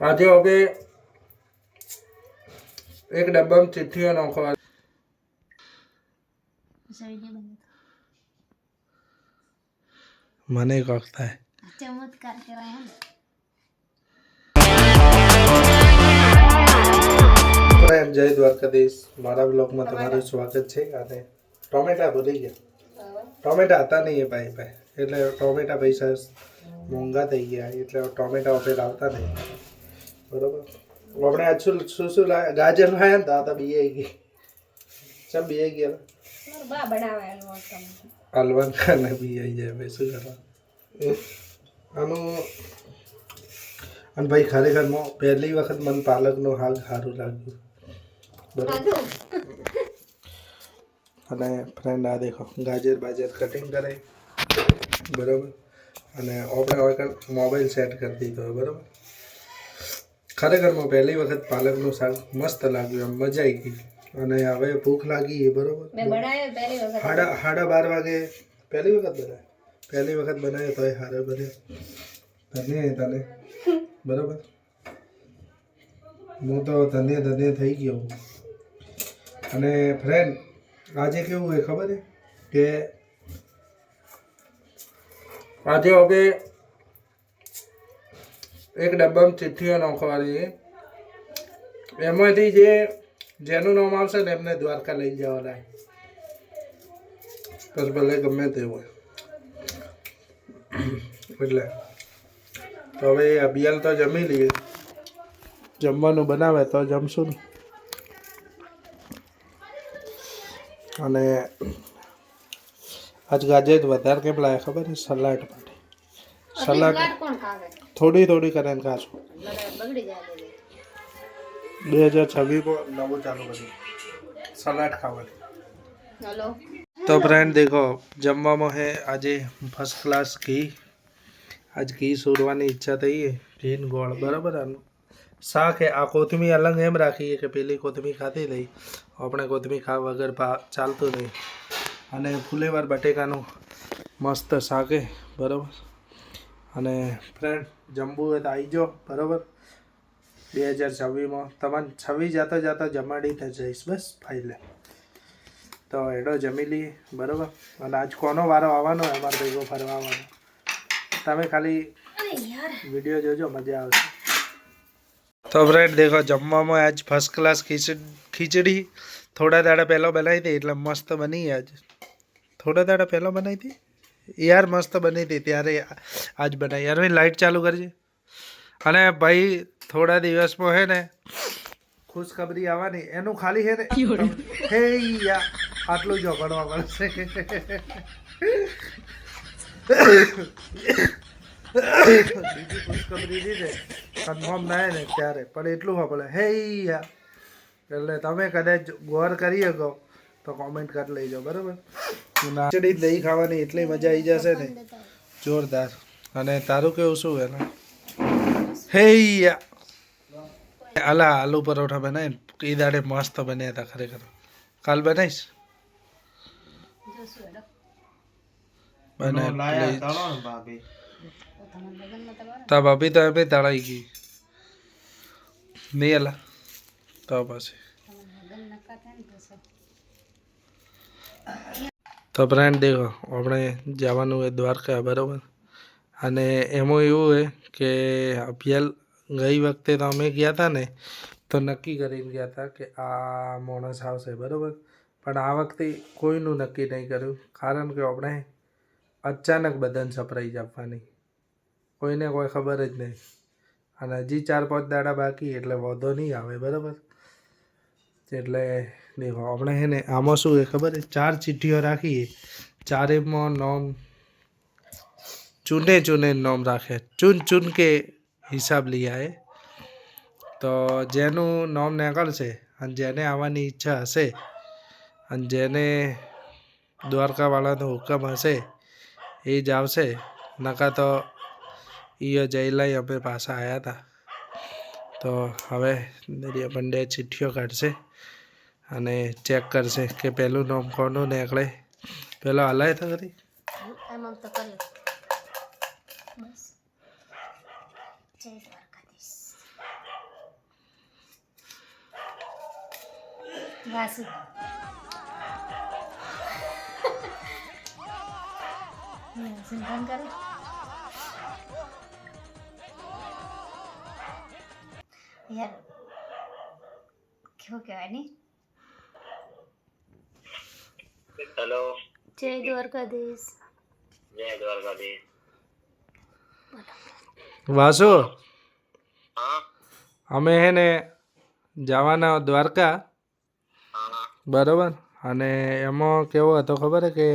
આજે હવે એક ડબ્બામાં ચિઠ્ઠીઓ નાખવા મને કોક થાય. ચમત્કાર કહેવાય પ્રેમ જય દ્વારકાધીશ. મારા બ્લોગમાં તમારું સ્વાગત છે અને ટોમેટા ભૂલી ગયા. ટોમેટા હતા નહીં એ ભાઈ ભાઈ. એટલે ટોમેટા પૈસા મોંઘા થઈ ગયા એટલે ટોમેટા વગેરે આવતા નહીં. બરોબર? આપણે આજ શું શું શું લાયા? ગાજર લાયા ને દાદા બી આવી ગઈ. ચમ બી આવી ગયા? હલવાન ખાને બી આવી જાય ભાઈ શું કરવા આનું અને ભાઈ ખરેખર મો પહેલી વખત મને પાલકનો હાગ સારું લાગ્યું. બરાબર? અને ફ્રેન્ડ આ દેખો ગાજર બાજર કટિંગ કરે બરાબર? અને આપણે હવે મોબાઈલ સેટ કરી દીધો હોય, બરાબર? ખરેખર મેં પહેલી વખત પાલકનું શાક મસ્ત લાગ્યું એમ મજા આવી ગઈ. અને હવે ભૂખ લાગી બરાબર? હાડા સાડા સાડા બાર વાગે પહેલી વખત બનાવ્યો? પહેલી વખત બનાવ્યો તોય હારે બને ધન્ય તને. બરાબર? હું તો ધન્ય ધન્ય થઈ ગયો. અને ફ્રેન્ડ આજે કેવું હોય ખબર છે? કે આજે હવે એક ડબ્બામાં ચિઠ્ઠીઓ નાખવાની. એમાંથી જે, જેનું નામ આવશે ને એમને દ્વારકા લઈ જવાના. બસ ભલે ગમે તે હોય. એટલે, તો હવે અભિયાલ તો જમી લઈએ. જમવાનું બનાવે તો જમશું ને. અને આજ ગાજે વધારે કેમ લાગે ખબર છે? સલાડ માટે. સલાડ થોડી થોડી કરીને ખાશો. બે હજાર છવ્વીસમાં નવું ચાલુ કર્યું. સલાડ ખાવાની. તો ફ્રેન્ડ દેખો જમવામાં હે આજે ફર્સ્ટ ક્લાસ ઘી. આજ ઘી સોરવાની ઈચ્છા થઈ ઘીન ગોળ બરાબર આનું? શાક હે આ કોથમી અલગ એમ રાખીએ કે પેલી કોથમી ખાતી થઈ આપણે કોથમી ખાવા વગર ચાલતું નહીં. અને ફુલેવાર બટેકાનું મસ્ત શાકે બરાબર? અને ફ્રેન્ડ જમવું હોય તો આવી જાઓ બરાબર? બે હજાર છવ્વીસમાં. તમારે છવ્વીસ જાતા જતા જમાડી ને જઈશ બસ ફાઇલે તો એડો જમી લઈએ બરાબર? અને આજ કોનો વારો આવવાનો હોય? અમારે ભેગો ફરવા આવવાનો તમે ખાલી વીડિયો જોજો મજા આવશે. તો ફ્રેન્ડ દેખો જમવામાં આજ ફર્સ્ટ ક્લાસ ખીચડી. થોડા દાડા પહેલાં બનાવી હતી એટલે મસ્ત બની આજ. થોડા દાડા પહેલાં બનાવી હતી? યાર મસ્ત બની હતી ત્યારે આજ બનાવી યાર લાઇટ ચાલુ કરજે. અને ભાઈ થોડા દિવસમાં હે ને ખુશખબરી આવવાની. એનું ખાલી હે ને હે યા આટલું જો ભણવા પડશે બીજી ખુશખબરી દીધે કન્ફર્મ ના ને ત્યારે. પણ એટલું ખબર હે યા એટલે તમે કદાચ ગોર કરી શકો. તો કોમેન્ટ કરી લેજો બરાબર? નાચડી દહીં ખાવાની એટલી મજા આવી જશે ને. જોરદાર. અને તારું કેવું શું એના હે અલા આલુ પરોઠા બનાવી એ દાડે મસ્ત બન્યા હતા ખરેખર. કાલ બનાવીશ? તો તા ભાભી તો એમ તળાઈ ગઈ. નહીં અલા. તો પછી તમારા લગ્ન નક્કા થાય ને તો. ફ્રેન્ડ દેખો, આપણે જવાનું હોય દ્વારકા, બરાબર? અને એમાં એવું હોય કે અભિયાલ ગઈ વખતે તો અમે ગયા હતા ને, તો નક્કી કરીને ગયા હતા કે આ માણસ આવશે, બરાબર? પણ આ વખતે કોઈનું નક્કી નહીં કર્યું, કારણ કે આપણે અચાનક બધાને સરપ્રાઈઝ આપવાની. કોઈને કોઈ ખબર જ નહીં. અને હજી ચાર પાંચ દાડા બાકી, એટલે વાંધો નહીં આવે, બરાબર? એટલે ને આપણે હે ને આમાં શું એ ખબર ચાર ચિઠ્ઠીઓ રાખીએ. ચારેમાં નોમ, ચૂને ચૂને નોમ રાખે. ચૂન ચૂન કે હિસાબ લઈ આવે તો જેનું નોમ નીકળશે અને જેને આવવાની ઈચ્છા હશે અને જેને દ્વારકાવાળાનો હુકમ હશે, એ જ આવશે. નકા તો એ જઈ લઈ અમે પાછા આવ્યા હતા તો હવે દરિયા પંડે ચિઠ્ઠીઓ કાઢશે. અને ચેક કરશે કે પહેલું નામ કોનું નીકળે પેલો હલાય તો કરો. કેવું કહેવાય નહીં હેલો જય દ્વારકાધીશ. જય દ્વારકાધીશ. વાસુ હા? અમે હે ને જવાના દ્વારકા. બરોબર? અને એમાં કેવો હતો ખબર હે કે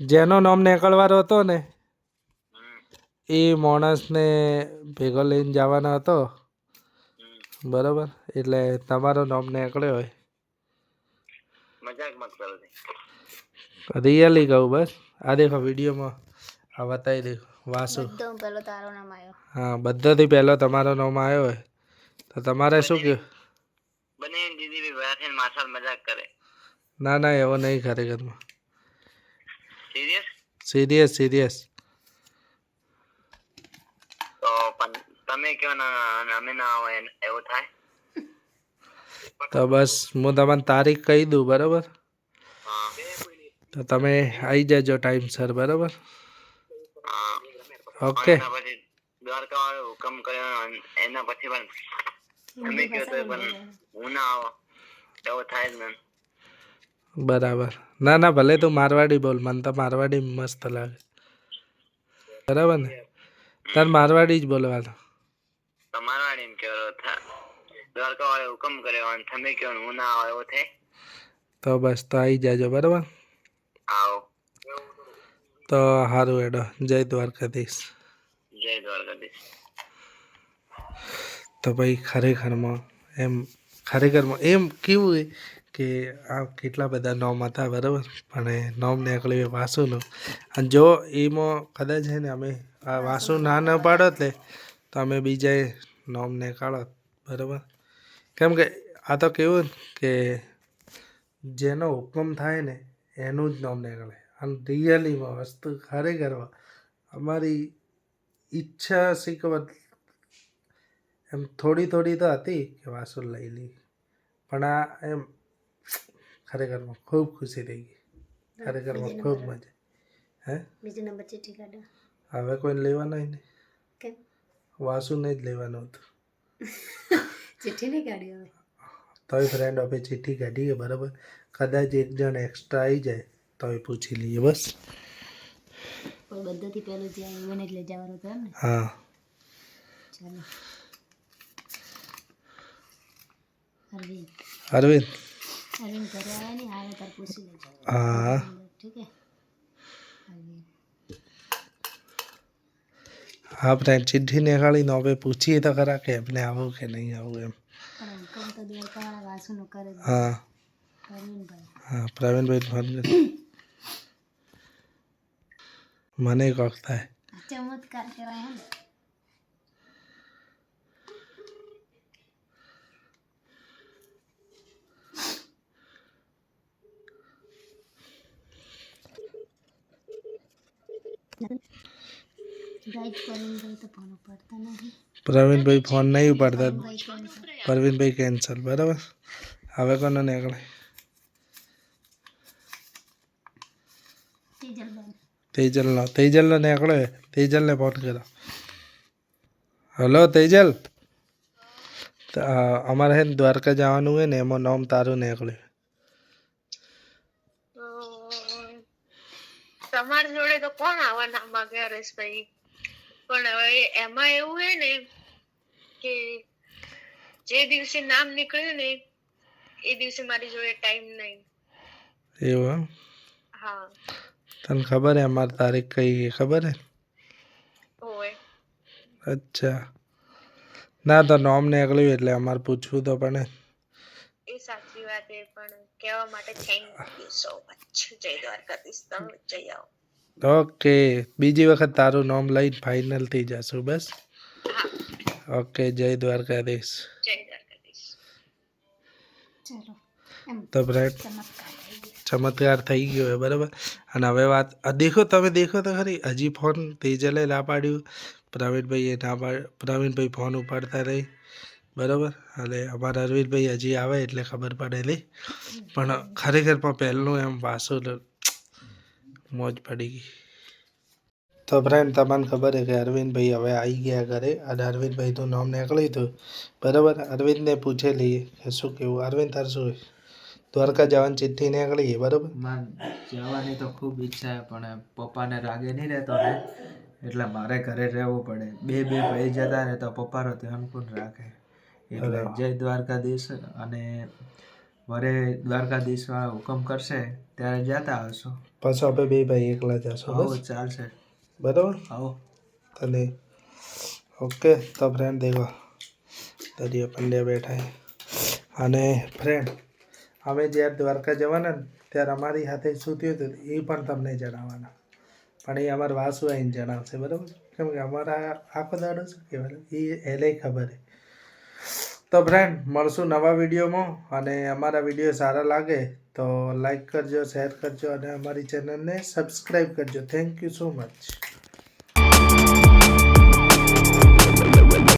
જેનો નામ નીકળવાનો હતો ને એ માણસને ભેગો લઈને જવાનો હતો. બરોબર? એટલે તમારો નામ નીકળ્યો હોય. મજાક મત કરો. રિયલી કહું બસ. આ દેખો વિડીયોમાં આ બતાવી દેખો. વાસુ. પેલો તારો નામ આવ્યો હા બધાથી પહેલો તમારો નામ આવ્યો હોય. તો તમારે શું કહ્યું બને દીદી બેઠીને માથા મજાક કરે. ના ના એવો નહીં ખરેખરમાં સિરિયસ સિરિયસ સિરિયસ તો તમે કયો ને અને અમે ના આવો એવું થાય? તો બસ હું તમને તારીખ કહી દઉં બરાબર? તો તમે આવી જજો ટાઈમસર બરાબર? હા. ઓકે દ્વારકા વાળો હુકમ કર્યો એના પછી પણ તમે કયો તો પણ હું ના આવો. એવું થાય જ બરાબર. ના ના ભલે તું મારવાડી બોલ મને તો મારવાડી મસ્ત લાગે. બરાબર ને? તાર મારવાડી જ બોલવાનું. મારવાડી એમ કહેવાનો દ્વારકા વાળે હુકમ કર્યો અને તમે હું ના આવો એવો થાય? તો બસ તો આવી જાજો બરાબર? આવો તો સારું એડો જય દ્વારકાધીશ. જય દ્વારકાધીશ. તો ભાઈ ખરેખરમાં એમ ખરેખરમાં એમ કેવું કે આ કેટલા બધા નોમ હતા બરાબર? પણ એ નોમ નીકળ્યું એ વાસુનું અને જો એમાં કદાચ છે ને અમે આ વાસુ ના ન પાડો એટલે તો અમે બીજાએ નોમ નીકાળો બરાબર? કેમ કે આ તો કેવું ને કે જેનો હુકમ થાય ને એનું જ નામ નીકળે. અને રિયલીમાં વસ્તુ ખરેખરમાં અમારી ઈચ્છા શીખવત એમ થોડી થોડી તો હતી કે વાસુ લઈ લઈ પણ આ એમ ખરેખરમાં ખૂબ ખુશી થઈ ગઈ. ખરેખરમાં ખૂબ મજા હે? બીજો નંબર ચીઠી કાઢો. હવે કોઈને લેવાના નહીં. કેમ? વાસુને જ લેવાનું હતું. ચિઠ્ઠી નહીં કાઢી હવે? તોય ફ્રેન્ડ હવે ચિઠ્ઠી કાઢી બરાબર? કદાચ એક જણ એક્સ્ટ્રા આવી જાય તોય પૂછી લઈએ બસ. પણ બધાથી પહેલું જે આવ્યું એટલે જવાનું એમ ને? હા. ચાલો. અરવિંદ. અરવિંદ. અરવિંદ ઘરે આવ્યા ને આવે તાર પૂછી લેજો હા. ઠીક હે? ફ્રેન્ડ ચિઠ્ઠી નીકાળીને હવે પૂછીએ તો ખરા કે એમને આવું કે નહીં આવું એમ. તો હા. હા પ્રવીણભાઈ ફોન મને કોક થાય ચમત્કાર કહેવાય પ્રવીણભાઈ ફોન નહીં ઉપાડતા પ્રવીણભાઈ કેન્સલ બરાબર હવે કોને નીકળે તેજલનો તેજલનો નીકળે તેજલને ફોન કરો હલો તેજલ? અમારે હે દ્વારકા જવાનું હોય ને એમાં નામ તારું નીકળ્યું તમારી જોડે તો કોણ આવવાના માંગે હરેશભાઈ પણ હવે એમાં એવું હે ને કે જે દિવસે નામ નીકળ્યું ને એ દિવસે મારી જોડે ટાઈમ નહીં. એવું હા. તને ખબર હે અમારી તારીખ કઈ છે ખબર હે? અચ્છા. ના તો નામ નીકળ્યું એટલે અમારે પૂછવું તો પડે. એ સાચી વાત એ પણ કહેવા માટે થેન્ક યુ સો મચ જય દ્વારકાધીશ તમે જઈ આવો. ઓકે. બીજી વખત તારું નામ લઈને ફાઇનલ થઈ જશું બસ? ઓકે જય દ્વારકાધીશ. જય દ્વારકાધીશ. ચલો તો ફ્રેન્ડ ચમત્કાર થઈ ગયો હોય બરાબર? અને હવે વાત દેખો તમે, દેખો તો ખરી, હજી ફોન તેજલે ના પાડ્યું પ્રવીણભાઈએ ના પાડ પ્રવીણભાઈ ફોન ઉપાડતા રહી, બરાબર? અને અમારા અરવિંદભાઈ હજી આવે એટલે ખબર પડેલી પણ ખરેખર પણ પહેલું એમ વાસુ મોજ પડી ગઈ. તો ફ્રેન્ડ તમને ખબર છે કે અરવિંદભાઈ હવે આવી ગયા ઘરે અને અરવિંદભાઈનું નામ નીકળ્યું હતું, બરાબર? અરવિંદને પૂછેલી કે શું કેવું? અરવિંદ તાર શું છે? દ્વારકા જવાની ચિઠ્ઠી નીકળી બરાબર? જવાની તો ખૂબ ઈચ્છા છે પણ પપ્પાને રાગે નહીં રહેતો ને એટલે મારે ઘરે રહેવું પડે. બે બે ભાઈ જતા ને તો પપ્પાનો ધ્યાન પણ રાખે. એટલે જય દ્વારકાધીશ અને વરે દ્વારકાધીશ વાળા હુકમ કરશે ત્યારે જતા આવશો. પાછો આપણે બે ભાઈ એકલા જશો બસ? ચાલશે. બરાબર? આવો તને? ઓકે તો ફ્રેન્ડ દેખો. દરિયા પંડ્યા બેઠા અને ફ્રેન્ડ અમે જ્યારે દ્વારકા જવાના ને, ત્યારે અમારી સાથે શું થયું હતું એ પણ તમને જણાવવાના. પણ એ અમારા વાસુ આવીને જણાવશે, બરાબર? કેમ કે અમારા આખો દાડો શું કહેવાય? એ એને ખબર છે. તો ફ્રેન્ડ મળશું નવા વિડીયોમાં, અને અમારા વીડિયો સારા લાગે તો લાઈક કરજો શેર કરજો, અને અમારી ચેનલને સબસ્ક્રાઈબ કરજો. Thank you so much